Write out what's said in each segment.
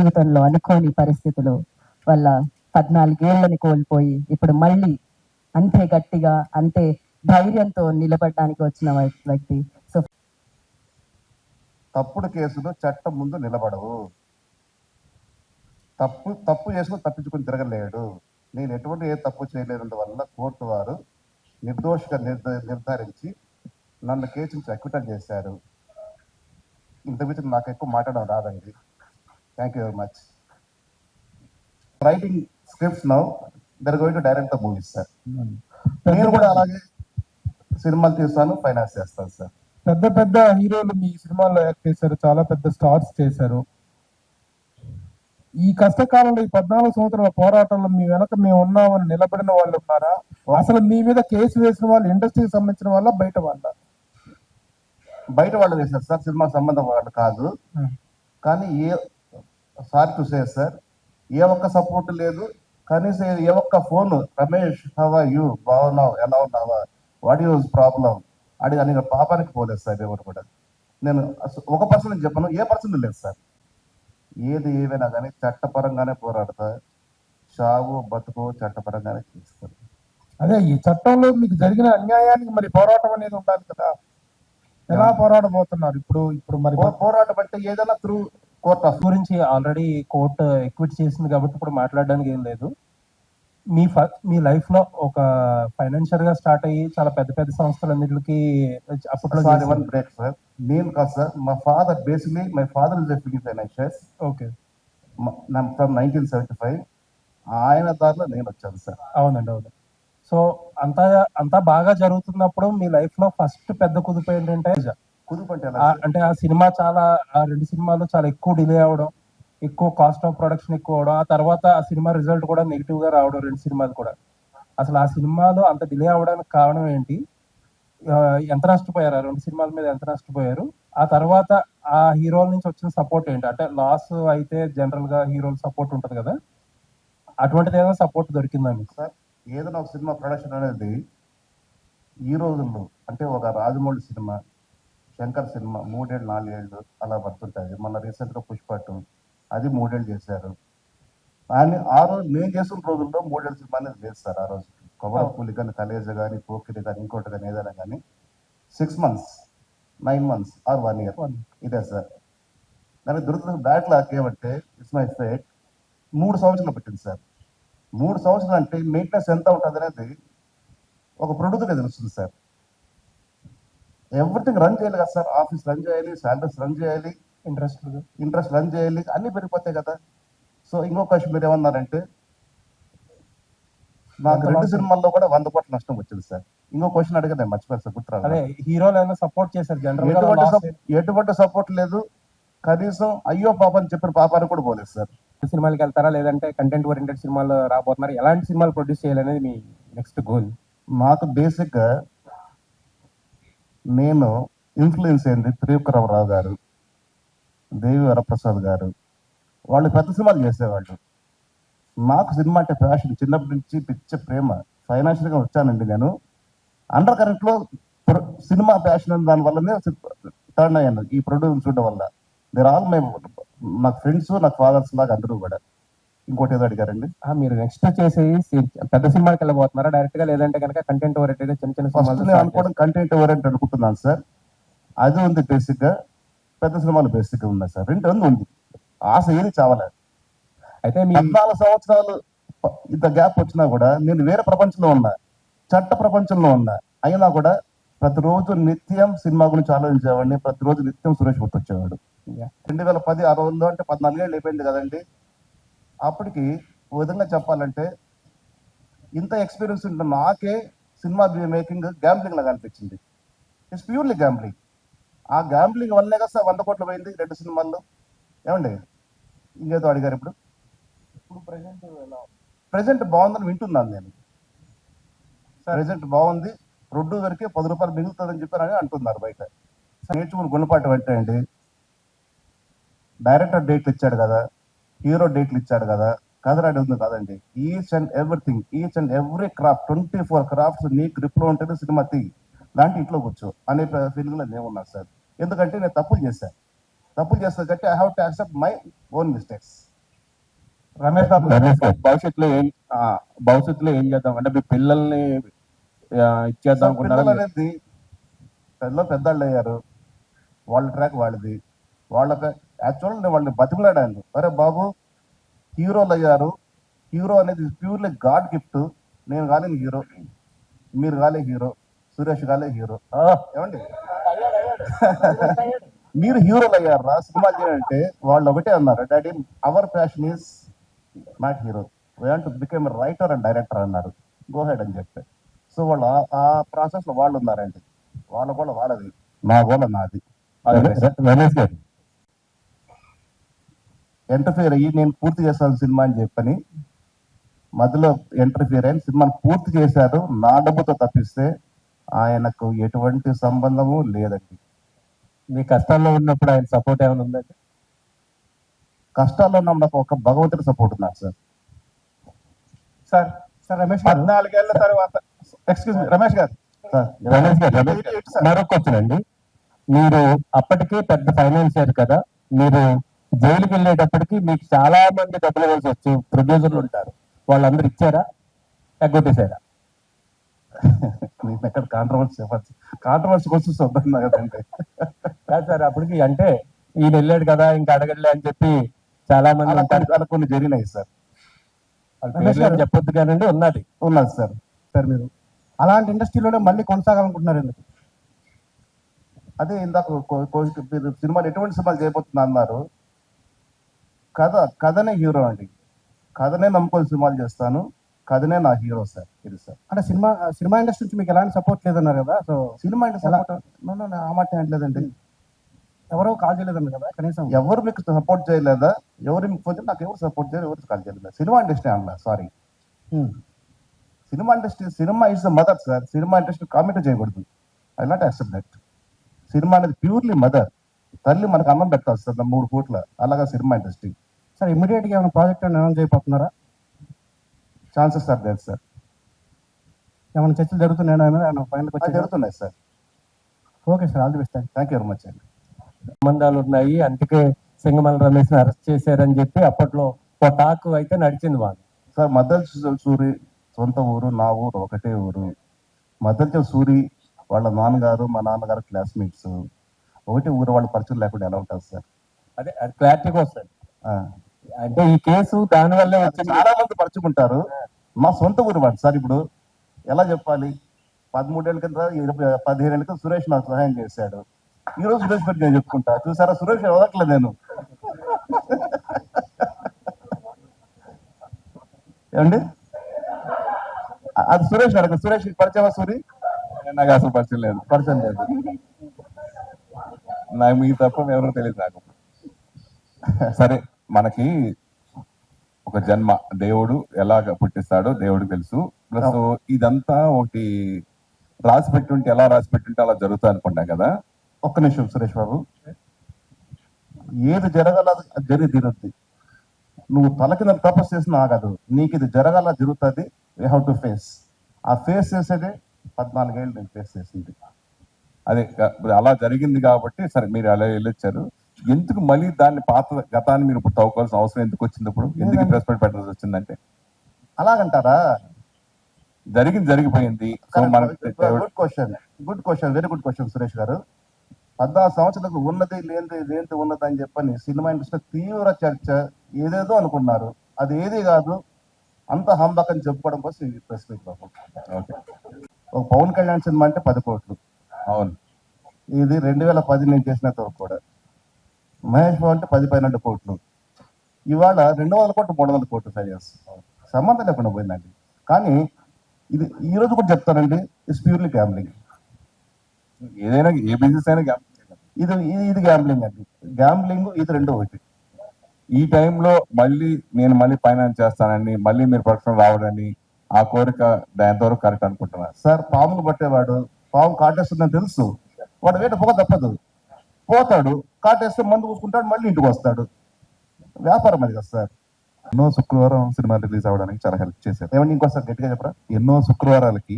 జీవితంలో అనుకోని పరిస్థితులు వల్ల పద్నాలుగేళ్ళని కోల్పోయి ఇప్పుడు మళ్ళీ అంతే గట్టిగా అంతే ధైర్యంతో నిలబడడానికి వచ్చిన వ్యక్తి. సో తప్పుడు కేసులు చట్టం ముందు నిలబడవు. తప్పు తప్పు చేసుకుని తప్పించుకుని తిరగలేడు. నేను ఎటువంటి ఏ తప్పు చేయలేనందు వల్ల కోర్టు వారు నిర్దోషిగా నిర్ధ- నిర్ధారించి నన్ను కేసు నుంచి అక్విటల్ చేశారు. ఇంత మించి నాకు ఎక్కువ మాట్లాడడం రాదండి. Thank you very much writing scripts now they're going to direct the movies sir నేను కూడా అలాగే సినిమాలు తీస్తాను ఫైనాన్స్ చేస్తాను సార్ పెద్ద పెద్ద హీరోలు మీ సినిమాల్లో యాక్ట్ చేశారు చాలా పెద్ద స్టార్స్ చేశారు. ఈ కష్టకాలంలో ఈ పద్నాలుగు సంవత్సరాల పోరాటంలో మీ వెనక మేము ఉన్నామని నిలబడిన వాళ్ళు ఉన్నారా? అసలు మీ మీద కేసు వేసిన వాళ్ళు ఇండస్ట్రీకి సంబంధించిన వాళ్ళ బయట వాళ్ళ? బయట వాళ్ళు వేశారు సార్ సినిమా సంబంధం వాళ్ళు కాదు. కానీ ఏ సారీ టు సే సార్. ఏ ఒక్క సపోర్ట్ లేదు. కనీసం ఏ ఒక్క ఫోన్ రమేష్ హవా యూ బాగున్నావు ఎలా ఉన్నావా? వాట్ యూజ్ ప్రాబ్లం అడిగి అని పాపానికి పోలేదు సార్ ఎవరు కూడా. నేను ఒక పర్సన్ చెప్పను ఏ పర్సన్ లేదు సార్. ఏది ఏమైనా కానీ చట్టపరంగానే పోరాడతా. చావు బతుకు చట్టపరంగానే చేస్తారు అదే ఈ చట్టంలో మీకు జరిగిన అన్యాయానికి మరి పోరాటం అనేది ఉండాలి కదా. ఎలా పోరాడబోతున్నారు? ఇప్పుడు ఇప్పుడు మరి పోరాటం అంటే ఏదైనా త్రూ కోర్ట్ ఆఫ్ గురించి ఆల్రెడీ కోర్టు ఎక్విట్ చేసింది కాబట్టి ఇప్పుడు మాట్లాడడానికి ఏం లేదు. మీ మీ లైఫ్లో ఒక ఫైనాన్షియల్గా స్టార్ట్ అయ్యి చాలా పెద్ద పెద్ద సంస్థలన్నిటికి అప్పట్లో సారీ వన్ బ్రేక్ సార్. నేను కాదు సార్. మా father basically my father is film financiers okay. From nineteen seventy five ఆయన దారిలో నేను వచ్చాను సార్. అవునండి అవును. సో అంతా అంతా బాగా జరుగుతున్నప్పుడు మీ లైఫ్లో ఫస్ట్ పెద్ద కుదుపు ఏంటంటే అంటే ఆ సినిమా చాలా ఆ రెండు సినిమాలు చాలా ఎక్కువ డిలే అవడం ఎక్కువ కాస్ట్ ఆఫ్ ప్రొడక్షన్ ఎక్కువ అవడం ఆ తర్వాత ఆ సినిమా రిజల్ట్ కూడా నెగిటివ్గా రావడం రెండు సినిమాలు కూడా. అసలు ఆ సినిమాలు అంత డిలే అవడానికి కారణం ఏంటి? ఎంత నష్టపోయారు ఆ రెండు సినిమాల మీద ఎంత నష్టపోయారు. ఆ తర్వాత ఆ హీరోల నుంచి వచ్చిన సపోర్ట్ ఏంటి? అంటే లాస్ అయితే జనరల్గా హీరోల సపోర్ట్ ఉంటది కదా. అటువంటిది ఏదైనా సపోర్ట్ దొరికిందా మీకు? సార్ ఏదైనా ఒక సినిమా ప్రొడక్షన్ అనేది ఈ రోజుల్లో అంటే ఒక రాజమౌళి సినిమా శంకర్ సినిమా మూడేళ్ళు నాలుగేళ్ళు అలా పడుతుంటుంది. మొన్న రీసెంట్గా పుష్ప టూ అది మూడేళ్ళు చేశారు. కానీ ఆ రోజు నేను చేసిన రోజుల్లో మూడేళ్ళ సినిమా అనేది లేదు సార్ ఆ రోజు. కొబ్బరి పూలి కానీ కలేజ కానీ పోకిరి కానీ ఇంకోటి కానీ ఏదైనా కానీ six months nine months or one year ఇదే సార్. దాని దురదృష్టం బ్యాడ్ లాక్ ఏమంటే ఇట్స్ మై ఫేట్ మూడు సంవత్సరాలు పెట్టింది సార్. మూడు సంవత్సరాలు అంటే మెయింటెనెన్స్ ఎంత ఉంటుంది అనేది ఒక ప్రొడ్యూసర్కి తెలుస్తుంది సార్. ఎవ్రీథింగ్ రన్ చేయాలి కదా సార్. ఆఫీస్ రన్ చేయాలి శాలరీస్ రన్ చేయాలి ఇంట్రెస్ట్ ఇంట్రెస్ట్ రన్ చేయాలి అన్నీ పెరిగిపోతాయి కదా. సో ఇంకో క్వశ్చన్ మీరు ఏమన్నారంటే నాకు రెండు? సినిమాల్లో కూడా వంద కోట్ల నష్టం వచ్చింది సార్. ఇంకో క్వశ్చన్ అడిగా నేను మర్చిపోయాను సార్ గుర్తురాదు అదే హీరోలు ఏమైనా సపోర్ట్ చేశారు? జనరల్గా ఎటువంటి సపోర్ట్ లేదు. కనీసం అయ్యో పాప అని చెప్పిన పాపానికి కూడా పోలేదు సార్. సినిమాలకి వెళ్తారా? లేదంటే కంటెంట్ ఓరియంటెడ్ సినిమాలు రాబోతున్నారు? ఎలాంటి సినిమాలు ప్రొడ్యూస్ చేయాలనేది మీ నెక్స్ట్ గోల్ నాకు బేసిక్గా నేను ఇన్ఫ్లుయెన్స్ అయింది త్రివిక్రమరావు గారు దేవి వరప్రసాద్ గారు వాళ్ళు పెద్ద సినిమాలు చేసేవాళ్ళు. నాకు సినిమా అంటే ఫ్యాషన్ చిన్నప్పటి నుంచి పిచ్చ ప్రేమ. ఫైనాన్షియల్గా వచ్చానండి నేను. అండర్ కరెంట్లో సినిమా ప్యాషన్ దాని వల్లనే టర్న్ అయ్యాను. ఈ ప్రొడ్యూస్ చూడడం వల్ల. దేర్ ఆల్ మై నాకు ఫ్రెండ్స్ నాకు ఫాదర్స్ లాగా అందరూ కూడా. ఇంకోటి ఏదో అడిగారండి. మీరు నెక్స్ట్ చేసే పెద్ద సినిమాకి వెళ్ళబోతున్నారా? డైరెక్ట్గా లేదంటే కనుక కంటెంట్ ఓరియంటెడ్ చిన్న చిన్న సినిమాలు అనుకోవడం కంటెంట్ ఓరియంట్ అనుకుంటున్నాను సార్. అది ఉంది బేసిక్గా. పెద్ద సినిమాలు బేసిక్గా ఉన్నాయి సార్. రెండు ఉంది. ఆశ ఏది చావలేదు. అయితే మీ పద్నాలుగు సంవత్సరాలు ఇంత గ్యాప్ వచ్చినా కూడా నేను వేరే ప్రపంచంలో ఉన్నా. చట్ట ప్రపంచంలో ఉన్నా. అయినా కూడా ప్రతిరోజు నిత్యం సినిమా గురించి ఆలోచించేవాడిని. ప్రతిరోజు నిత్యం సురేష్ గుర్తొచ్చేవాడు. రెండు వేల పది ఆ రోజుల్లో అంటే పద్నాలుగేళ్ళు అయిపోయింది కదండి. అప్పటికి ఓ విధంగా చెప్పాలంటే ఇంత ఎక్స్పీరియన్స్ ఉంటే నాకే సినిమా మేకింగ్ గ్యాంబ్లింగ్ లాగా అనిపించింది. ఇట్స్ ప్యూర్లీ గ్యాంబ్లింగ్ ఆ గ్యాంబ్లింగ్ వల్లే కదా సార్ వంద కోట్లు పోయింది రెండు సినిమాల్లో. ఏమండి? ఇంకేదో అడిగారు ఇప్పుడు? ఇప్పుడు ప్రజెంట్ ప్రజెంట్ బాగుందని వింటున్నాను నేను. ప్రజెంట్ బాగుంది. ప్రొడ్యూసర్కి పది రూపాయలు మిగులుతుందని చెప్పారని అంటున్నారు బయట. నేర్చుకుని గుణపాఠం అంటే అండి డైరెక్టర్ డేట్లు ఇచ్చాడు కదా. హీరో డేట్లు ఇచ్చాడు కదా. కథ రెడీ ఉంది కాదండి. Each and everything each and every craft twenty four crafts నీ గ్రిప్లో ఉంటేనే సినిమా తీ. లాంటి ఇంట్లో కూర్చో అనే ఫీలింగ్లో నేను ఉన్నాను సార్. ఎందుకంటే నేను తప్పులు చేశాను తప్పులు చేస్తాను కాబట్టి I have to accept my own mistakes Ramesh Babu. Ramesh garu భవిష్యత్తులో ఏం ఆ, భవిష్యత్తులో ఏం చేద్దాం? అంటే మీ పిల్లల్ని ఇచ్చేద్దాం పిల్లలు అనేది పెద్ద పెద్దళ్ళు అయ్యారు. వాళ్ళ ట్రాక్ వాళ్ళది. వాళ్ళకి యాక్చువల్ వాళ్ళని బతిమలాడాను అరే బాబు హీరోలు అయ్యారు. హీరో అనేది ప్యూర్లీ గాడ్ గిఫ్ట్ నేను కాలేను హీరో. మీరు కాలే హీరో. సురేష్ కాలే హీరో. ఏమండి? మీరు హీరోలు అయ్యారు? రా సినిమా చేయాలంటే వాళ్ళు ఒకటే అన్నారు. Daddy our passion is not hero to became writer and director అన్నారు. గో హెడ్ అని చెప్పి. సో వాళ్ళు ఆ- ప్రాసెస్లో ప్రాసెస్లో వాళ్ళు ఉన్నారండి. వాళ్ళ కూడా వాళ్ళది. నా గోల నాది. రమేష్ గారు ఎంటర్ఫియర్ అయ్యి నేను పూర్తి చేస్తాను సినిమా అని చెప్పని మధ్యలో ఎంటర్ఫియర్ అయిన సినిమాను పూర్తి చేశారు. నా డబ్బుతో తప్పిస్తే ఆయనకు ఎటువంటి సంబంధము లేదండి. మీ కష్టాల్లో ఉన్నప్పుడు ఆయన సపోర్ట్ ఏమైనా ఉందండి కష్టాల్లో ఉన్న నాకు ఒక భగవంతుడి సపోర్ట్ ఉన్నారు సార్. సార్ సార్ రమేష్ పద్నాలుగేళ్ళ తర్వాత ఎక్స్క్యూజ్ మీ రమేష్ గారు. సార్ రమేష్ గారు రమేష్ మరొక క్వశ్చన్ అండి. మీరు అప్పటికే పెద్ద ఫైనాన్షియర్ కదా. మీరు జైలుకి వెళ్ళేటప్పటికి మీకు చాలా మంది డబ్బులు ఇవ్వాల్సి వచ్చు ప్రొడ్యూసర్లు ఉంటారు. వాళ్ళందరూ ఇచ్చారా? ఎగ్గొట్టేశారా? నేను ఎక్కడ కాంట్రవర్సీ కాంట్రవర్సీ క్వశ్చన్స్ వద్దన్నా కదండి. కాదు సార్ అప్పటికి అంటే ఈయన వెళ్ళాడు కదా ఇంకా అడగలే అని చెప్పి చాలా మంది అలా ఉంటారు. కొన్ని- జరిగినాయి సార్. చెప్పొద్దు కానండి ఉన్నది. ఉన్నది సార్. సార్ మీరు అలాంటి ఇండస్ట్రీలోనే మళ్ళీ కొనసాగాలనుకుంటున్నారు ఎందుకు? అదే ఇందాక మీరు సినిమాలు ఎటువంటి సినిమాలు చేయబోతున్నా అన్నారు. కథ కథనే హీరో అండి. కథనే నమ్ముకొని సినిమాలు చేస్తాను. కథనే నా హీరో సార్ ఇది సార్. అంటే సినిమా సినిమా ఇండస్ట్రీ నుంచి మీకు ఎలాంటి సపోర్ట్ లేదన్నారు కదా? సో సినిమా నో, ఆ మాట ఏంటలేదండి ఎవరో కాల్ చేయలేదన్నారు కదా కనీసం. ఎవరు మీకు సపోర్ట్ చేయలేదా? ఎవరు మీకు పోతే నాకు ఎవరు సపోర్ట్ చేయలేదు ఎవరు కాల్ చేయలేదు. సినిమా ఇండస్ట్రీ అన్న sorry. Cinema industry cinema is the mother sir. Cinema industry comment చేయకూడదు. I not accept that. Cinema అనేది ప్యూర్లీ మదర్. తల్లి మనకు అన్నం పెట్టాలి సార్ మూడు పూట్ల. అలాగా సినిమా ఇండస్ట్రీ. సార్ ఇమీడియట్గా ఏమైనా ప్రాజెక్ట్ అనౌన్స్ చేయబోతున్నారా? ఛాన్సెస్ ఆర్ దేర్ సార్ ఏమైనా చర్చలు జరుగుతున్నాయా మీద? ఫైనల్ అది వచ్చి జరుగుతున్నాయి sir okay sir all the best thank you very much అండి సంబంధాలు ఉన్నాయి. అందుకే సింగమల రమేష్ అరెస్ట్ చేశారని చెప్పి అప్పట్లో ఒక టాక్ అయితే నడిచింది వాళ్ళు సార్ మద్దతు సూరి సొంత ఊరు నా ఊరు ఒకటే ఊరు. మద్దతు సూరి వాళ్ళ నాన్నగారు మా నాన్నగారు క్లాస్మేట్స్ ఒకటే ఊరు వాళ్ళ పరిచయం లేకుండా ఎలా ఉంటుంది సార్ అదే అది క్లారిటీగా వస్తుంది. అంటే ఈ కేసు దాని వల్లే వచ్చింది. చాలా మంది పరుచుకుంటారు. మా సొంత ఊరు వాడు. సార్ ఇప్పుడు ఎలా చెప్పాలి? పదమూడేళ్ళ కింద ఇరవై పదిహేను ఏళ్ళ కింద సురేష్ నాకు సహాయం చేశాడు. ఈ రోజు సురేష్ పెట్టి నేను చెప్పుకుంటా. చూసారా? సురేష్ వదట్లేదు నేను. ఏమండి? అది సురేష్ అడగ సురేష్ పరిచయమా సూరి? నాకు అసలు పరిచయం లేదు. పరిచయం లేదు. నాకు మీ తప్ప ఎవరో తెలియదు నాకు. సరే. మనకి ఒక జన్మ దేవుడు ఎలాగ పుట్టిస్తాడో దేవుడికి తెలుసు. ప్లస్ ఇదంతా ఒకటి రాసి పెట్టుంటే ఎలా రాసి పెట్టుంటే అలా జరుగుతుంది అనుకుంటాం కదా. ఒక్క నిమిషం సురేష్ బాబు. ఏది జరగాల జరిగి తీరుద్ది. నువ్వు తల కింద తపస్సు చేసిన ఆగదు. నీకు ఇది జరగాల జరుగుతుంది. వీ హ్యావ్ టు ఫేస్ ఆ ఫేస్ చేసేదే పద్నాలుగేళ్ళు నేను ఫేస్ చేసింది. అదే అలా జరిగింది కాబట్టి సరే మీరు అలా వెళ్ళొచ్చారు. ఎందుకు మళ్ళీ దాన్ని పాత గతాన్ని మీరు ఇప్పుడు తవ్వుకోవాల్సిన అవసరం ఎందుకు వచ్చింది ఇప్పుడు? ఎందుకు ప్రెస్ మీట్ పెట్టాల్సి వచ్చిందంటే? అలాగంటారా? జరిగింది జరిగిపోయింది. Good question good question very good question Suresh garu. పద్నాలుగు సంవత్సరాలకు ఉన్నది లేనిది ఇదేంటి ఉన్నది అని చెప్పని సినిమా ఇండస్ట్రీ తీవ్ర చర్చ ఏదేదో అనుకున్నారు. అది ఏది కాదు అంత హంబక్ చెప్పుకోవడం కోసం ప్రెస్ మీట్ ఓకే. ఒక పవన్ కళ్యాణ్ సినిమా అంటే పది కోట్లు. అవును. ఇది రెండు వేల పది నేను చేసినంత వరకు కూడా. మహేష్ బాబు అంటే పది పన్నెండు కోట్లు. ఇవాళ రెండు వందల కోట్లు మూడు వందల కోట్లు ఫైనాన్స్ సంబంధం లేకుండా పోయిందండి. కానీ ఇది ఈ రోజు కూడా చెప్తానండి ఇట్స్ ప్యూర్లీ గ్యాంబ్లింగ్ ఏదైనా ఏ బిజినెస్ అయినా. ఇది ఇది- గ్యాంబ్లింగ్ అండి. గ్యాంబ్లింగ్ ఇది రెండు ఒకటి. ఈ టైంలో మళ్ళీ నేను మళ్ళీ ఫైనాన్స్ చేస్తానని మళ్ళీ మీరు ప్రొడక్షన్ రావడని ఆ కోరిక ఎంతవరకు కరెక్ట్ అనుకుంటున్నారు సార్ పామును పట్టేవాడు పాము కాటేస్తుందని తెలుసు. వాడు వేట పోక తప్పదు. పోతాడు కాటేస్తే మందు పూసుకుంటాడు మళ్ళీ ఇంటికి వస్తాడు. వ్యాపారం అది కదా సార్. ఎన్నో శుక్రవారం సినిమా రిలీజ్ అవ్వడానికి చాలా హెల్ప్ చేశారు. ఏమన్నా ఇంకోసారి గట్టిగా చెప్పరా? ఎన్నో శుక్రవారాలకి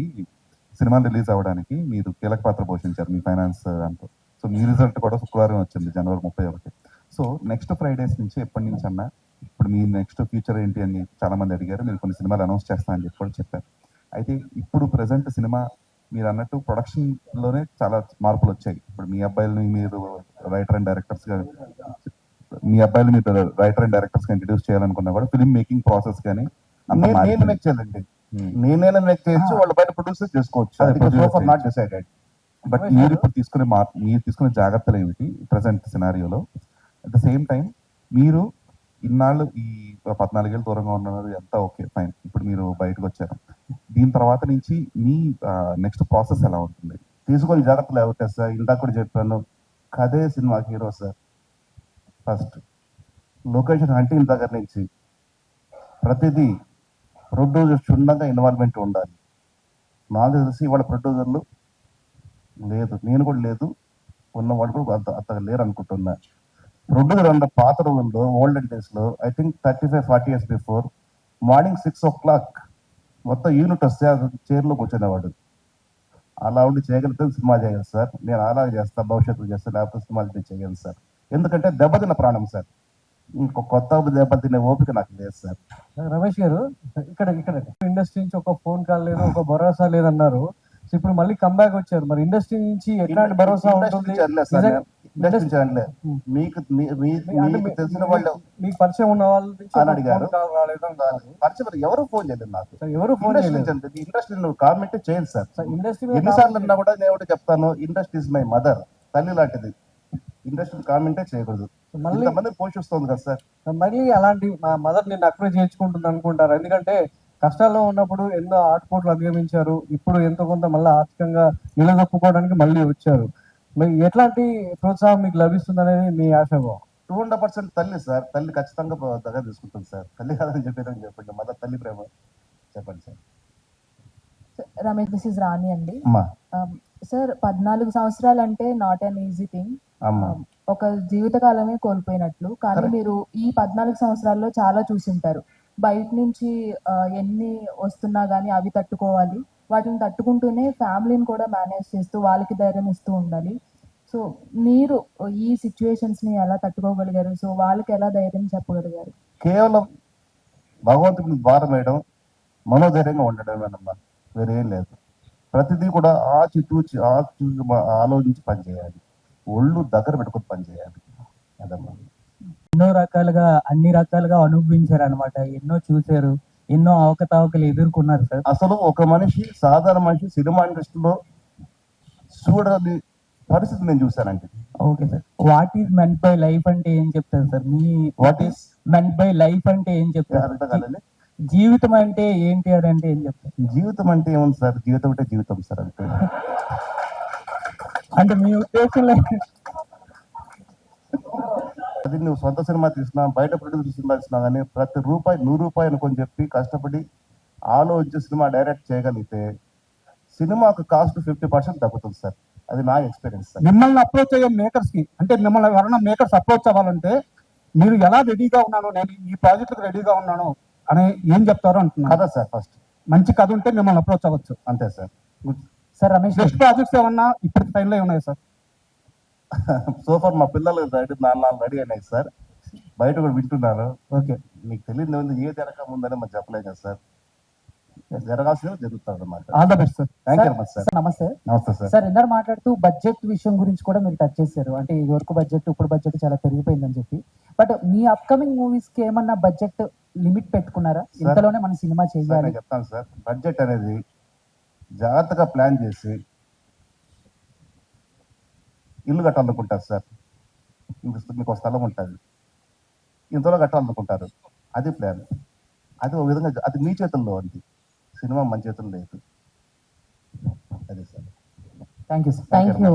సినిమా రిలీజ్ అవ్వడానికి మీరు కీలక పాత్ర పోషించారు మీ ఫైనాన్స్ అంటూ సో మీ రిజల్ట్ కూడా శుక్రవారం వచ్చింది జనవరి ముప్పై ఒకటి. సో నెక్స్ట్ ఫ్రైడేస్ నుంచి ఎప్పటి నుంచి అన్నా ఇప్పుడు మీ నెక్స్ట్ ఫ్యూచర్ ఏంటి అని చాలా మంది అడిగారు మీరు కొన్ని సినిమాలు అనౌన్స్ చేస్తానని చెప్పి కూడా చెప్పారు. అయితే ఇప్పుడు ప్రజెంట్ సినిమా మీరు అన్నట్టు ప్రొడక్షన్లోనే చాలా మార్పులు వచ్చాయి. ఇప్పుడు మీ అబ్బాయిలని మీరు రైటర్ అండ్ డైరెక్టర్స్గా మీ అబ్బాయిలు మీరు రైటర్ అండ్ డైరెక్టర్స్గా ఇంట్రడ్యూస్ చేయాలనుకున్నా కూడా ఫిల్మ్ మేకింగ్ ప్రాసెస్ కానీ నేను-. మేక్ చేయాలండి. Hmm. నేనైనా మేక్ చేయొచ్చు? వాళ్ళు బయట ప్రొడ్యూసర్ చేసుకోవచ్చు. నాట్ డిసైడెడ్ బట్ మీరు ఇప్పుడు తీసుకునే మార్ మీరు తీసుకునే జాగ్రత్తలు ఏమిటి? ప్రజెంట్ సినారియోలో అట్ ద సేమ్ టైం మీరు ఇన్నాళ్ళు ఈ పద్నాలుగేళ్ళు దూరంగా ఉన్నారు ఎంత ఓకే ఫైన్. ఇప్పుడు మీరు బయటకు వచ్చారు. దీని తర్వాత నుంచి మీ నెక్స్ట్ ప్రాసెస్ ఎలా ఉంటుంది? తీసుకొని జాగ్రత్తలు అవుతాయి సార్? ఇందాక కూడా చెప్పాను కదే cinema hero sir. First location hunting దగ్గర నుంచి ప్రతిదీ ప్రొడ్యూసర్ క్షుణ్ణంగా ఇన్వాల్వ్మెంట్ ఉండాలి. నాకు తెలిసి వాళ్ళ ప్రొడ్యూసర్లు లేదు నేను కూడా లేదు ఉన్నవాళ్ళు కూడా అంత అంతగా లేరు అనుకుంటున్నా ప్రొడ్యూసర్ అన్న పాత రోజుల్లో ఓల్డెన్ డేస్లో I think thirty five forty years before morning six o'clock మొత్తం యూనిట్ వస్తే చైర్లో కూర్చునేవాడు. అలా ఉండి చేయగలిగితే సినిమా చేయగలను సార్. నేను అలా చేస్తా భవిష్యత్తులో చేస్తా లేకపోతే సినిమాలు చేయను సార్. ఎందుకంటే దెబ్బతిన్న ప్రాణం సార్. ఇంకో కొత్త దెబ్బతినే ఓపిక నాకు లేదు సార్. రమేష్ గారు ఇక్కడ ఇక్కడ. ఇండస్ట్రీ నుంచి ఒక ఫోన్ కాల్ లేదు ఒక భరోసా లేదన్నారు. సో ఇప్పుడు మళ్ళీ కంబ్యాక్ వచ్చారు. మరి ఇండస్ట్రీ నుంచి ఎట్లాంటి భరోసా ఉంటుంది? Hmm. మీకు మీకు తెలిసిన వాళ్ళు మీకు పరిచయం ఉన్న వాళ్ళ అని అడిగారు. పరిచయం ఎవరు ఫోన్ చేయలేదు నాకు? ఎవరు ఫోన్ చేయలేదు? ఇండస్ట్రీ నువ్వు కామెంట్ చేయండి సార్. ఇండస్ట్రీ మీద ఎన్నిసార్లు ఉన్నా కూడా నేను ఒకటి చెప్తాను. ఇండస్ట్రీ ఇస్ మై మదర్ తల్లి లాంటిది. ఇండస్ట్రీ కామెంటే చేయకూడదు. మళ్ళీ ఇంతమంది పోషిస్తుంది కదా సార్. మళ్ళీ అలాంటి మా మదర్ నిన్ను అక్కడే చేర్చుకుంటుంది అనుకుంటారు. ఎందుకంటే కష్టాల్లో ఉన్నప్పుడు ఎన్నో ఆటుపోట్లు అధిగమించారు. ఇప్పుడు ఎంతో కొంత మళ్ళీ ఆర్థికంగా నిలదొక్కుకోవడానికి మళ్ళీ వచ్చారు. ఎట్లాంటి ప్రోత్సాహం మీకు లభిస్తుంది అనేది మీ ఆశాభావం టూ హండ్రెడ్ పర్సెంట్ తల్లి సార్. తల్లి ఖచ్చితంగా దగ్గర తీసుకుంటుంది సార్. తల్లి కాదని చెప్పేదని చెప్పండి. మదర్ తల్లి ప్రేమ. చెప్పండి sir. Ramesh this is Rani అండి. అమ్మా. సార్ పద్నాలుగు సంవత్సరాలు అంటే నాట్ అన్ ఈజీ థింగ్ అమ్మా. ఒక జీవితకాలమే కోల్పోయినట్లు. కానీ. మీరు ఈ పద్నాలుగు సంవత్సరాల్లో చాలా చూసింటారు. బయట నుంచి ఆ, ఎన్ని వస్తున్నా కానీ అవి తట్టుకోవాలి. వాటిని తట్టుకుంటూనే ఫ్యామిలీని కూడా మేనేజ్ చేస్తూ వాళ్ళకి ధైర్యం ఇస్తూ ఉండాలి. సో మీరు ఈ సిచ్యువేషన్స్ని ఎలా తట్టుకోగలిగారు? సో వాళ్ళకి ఎలా ధైర్యం చెప్పగలిగారు? కేవలం భగవంతుడిని భారం వేయడం మనోధైర్యంగా ఉండడమేనమ్మా వేరేం లేదు. ప్రతిదీ కూడా ఆచి తూచి ఆచి ఆలోచించి పనిచేయాలి ఒళ్ళు దగ్గర పెట్టుకొని పనిచేయాలి అదమ్మా ఎన్నో రకాలుగా అన్ని రకాలుగా అనుభవించారు అనమాట ఎన్నో చూశారు. ఎన్నో అవకతవకలు ఎదుర్కొన్నారు సార్. అసలు ఒక మనిషి సాధారణ మనిషి సినిమా ఇండస్ట్రీలో చూడని పరిస్థితి నేను చూశానండి. Okay sir. What is meant by life అంటే ఏం చెప్తారు sir? Me what is meant by life అంటే ఏం చెప్తారు జీవితం అంటే ఏంటి అని అంటే ఏం చెప్తారు? జీవితం అంటే ఏముంది సార్? జీవితం అంటే జీవితం సార్ అంతే. అంటే మీ ఉద్దేశంలో అది నువ్వు సొంత సినిమా తీసినా బయట ప్రొడ్యూసర్ సినిమా తీసినా కానీ ప్రతి రూపాయి నూరు రూపాయలు అనుకొని చెప్పి కష్టపడి ఆలోచించి సినిమా డైరెక్ట్ చేయగలిగితే సినిమాకు కాస్ట్ ఫిఫ్టీ పర్సెంట్ తగ్గుతుంది సార్. అది నా ఎక్స్పీరియన్స్ సార్. మిమ్మల్ని అప్రోచ్ అయ్యే మేకర్స్కి అంటే మిమ్మల్ని ఎవరైనా మేకర్స్ అప్రోచ్ అవ్వాలంటే మీరు ఎలా రెడీగా ఉన్నాను నేను ఈ ప్రాజెక్ట్ రెడీగా ఉన్నాను అని ఏం చెప్తారు అంటున్నారు కదా సార్ ఫస్ట్ మంచి కథ ఉంటే మిమ్మల్ని అప్రోచ్ అవ్వచ్చు. అంతే sir. Sir Ramesh next projects ఏమన్నా? ఇప్పటికి అయి ఉన్నాయి సార్? సోఫర్ మా పిల్లలు రెడీ నాలుగు రెడీ అయినాయి సార్. బయట కూడా వింటున్నారు. ఓకే. మీకు తెలియదు ఉంది ఏ జరగక ముందని మనం చెప్పలేం కదా సార్. జరగాల్సింది జరుగుతుంది అన్నమాట. All the best sir thank you much sir sir నమస్తే. నమస్తే సార్ మాట్లాడుతూ బడ్జెట్ విషయం గురించి కూడా మీరు టచ్ చేశారు. అంటే ఇది వరకు బడ్జెట్ ఇప్పుడు బడ్జెట్ చాలా పెరిగిపోయిందని చెప్పి. బట్ మీ అప్కమింగ్ మూవీస్కి ఏమన్నా బడ్జెట్ లిమిట్ పెట్టుకున్నారా? ఇంతలోనే మన సినిమా చేయాలి. చెప్తాను సార్ బడ్జెట్ అనేది జాగ్రత్తగా ప్లాన్ చేసి ఇల్లు కట్టాలనుకుంటారు సార్. మీకు స్థలం ఉంటుంది. ఇంతలో కట్టాలనుకుంటారు. అది ప్లాన్. అది ఒక విధంగా అది మీ చేతుల్లో ఉంది. సినిమా మన చేతుల్లో లేదు. అది sir. Thank you thank you